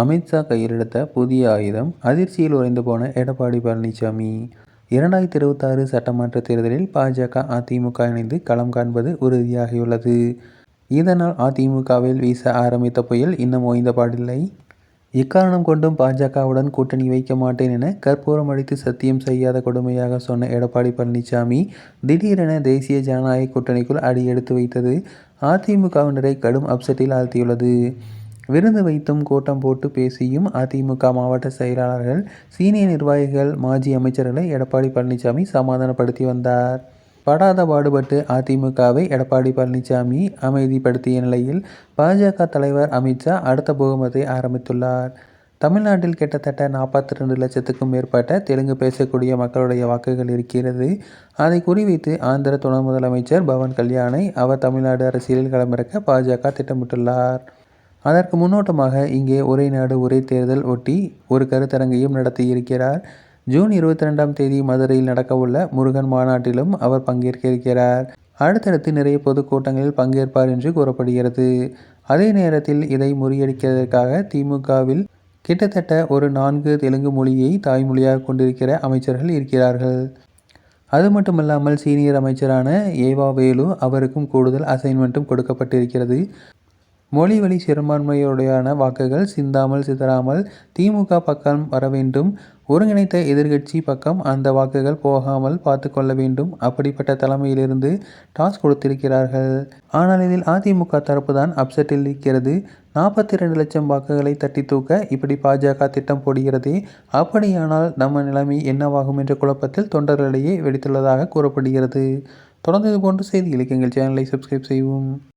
அமித்ஷா கையிலெடுத்த புதிய ஆயுதம் அதிர்ச்சியில் உறைந்து போன எடப்பாடி பழனிசாமி. இரண்டாயிரத்தி இருபத்தாறு சட்டமன்ற தேர்தலில் பாஜக அதிமுக இணைந்து களம் காண்பது உறுதியாகியுள்ளது. இதனால் அதிமுகவில் வீச ஆரம்பித்த புயல் இன்னும் ஓய்ந்த பாடில்லை. எக்காரணம் கொண்டும் பாஜகவுடன் கூட்டணி வைக்க மாட்டேன் என கற்பூரம் அடித்து சத்தியம் செய்யாத கொடுமையாக சொன்ன எடப்பாடி பழனிசாமி திடீரென தேசிய ஜனநாயக கூட்டணிக்குள் அடியெடுத்து வைத்தது அதிமுகவினரை கடும் அப்செட்டில் ஆழ்த்தியுள்ளது. விருந்து வைத்தும் கூட்டம் போட்டு பேசியும் அதிமுக மாவட்ட செயலாளர்கள் சீனியர் நிர்வாகிகள் மாஜி அமைச்சர்களை எடப்பாடி பழனிசாமி சமாதானப்படுத்தி வந்தார். படாத பாடுபட்டு அதிமுகவை எடப்பாடி பழனிசாமி அமைதிப்படுத்திய நிலையில் பாஜக தலைவர் அமித்ஷா அடுத்த பூகமத்தை ஆரம்பித்துள்ளார். தமிழ்நாட்டில் கிட்டத்தட்ட நாற்பத்தி ரெண்டு லட்சத்துக்கும் மேற்பட்ட தெலுங்கு பேசக்கூடிய மக்களுடைய வாக்குகள் இருக்கிறது. அதை குறிவைத்து ஆந்திர துணை முதலமைச்சர் பவன் கல்யாணை அவர் தமிழ்நாடு அரசியலில் களமிறக்க பாஜக திட்டமிட்டுள்ளார். அதற்கு முன்னோட்டமாக இங்கே ஒரே நாடு ஒரே தேர்தல் ஒட்டி ஒரு கருத்தரங்கையும் நடத்தியிருக்கிறார். ஜூன் இருபத்தி ரெண்டாம் தேதி மதுரையில் நடக்கவுள்ள முருகன் மாநாட்டிலும் அவர் பங்கேற்க இருக்கிறார். அடுத்தடுத்து நிறைய பொதுக்கூட்டங்களில் பங்கேற்பார் என்று கூறப்படுகிறது. அதே நேரத்தில் இதை முறியடிக்கிறதற்காக திமுகவில் கிட்டத்தட்ட ஒரு நான்கு தெலுங்கு மொழியை தாய்மொழியாக கொண்டிருக்கிற அமைச்சர்கள் இருக்கிறார்கள். அது மட்டுமல்லாமல் சீனியர் அமைச்சரான ஏவா வேலு அவருக்கும் கூடுதல் அசைன்மெண்ட்டும் கொடுக்கப்பட்டிருக்கிறது. மொழி வழி சிறுபான்மையுடையான வாக்குகள் சிந்தாமல் சிதறாமல் திமுக பக்கம் வர வேண்டும். ஒருங்கிணைத்த எதிர்கட்சி பக்கம் அந்த வாக்குகள் போகாமல் பார்த்து கொள்ள வேண்டும். அப்படிப்பட்ட தலைமையிலிருந்து டாஸ் கொடுத்திருக்கிறார்கள். ஆனால் இதில் அதிமுக தரப்பு தான் அப்செட்டில் இருக்கிறது நாற்பத்தி ரெண்டு லட்சம் வாக்குகளை தட்டி தூக்க இப்படி பாஜக திட்டம் போடுகிறதே? அப்படியானால் நம்ம நிலைமை என்னவாகும் என்ற குழப்பத்தில் தொண்டர்களிடையே வெடித்துள்ளதாக கூறப்படுகிறது. தொடர்ந்து இது போன்ற செய்திகளுக்கு எங்கள் சேனலை சப்ஸ்கிரைப் செய்வோம்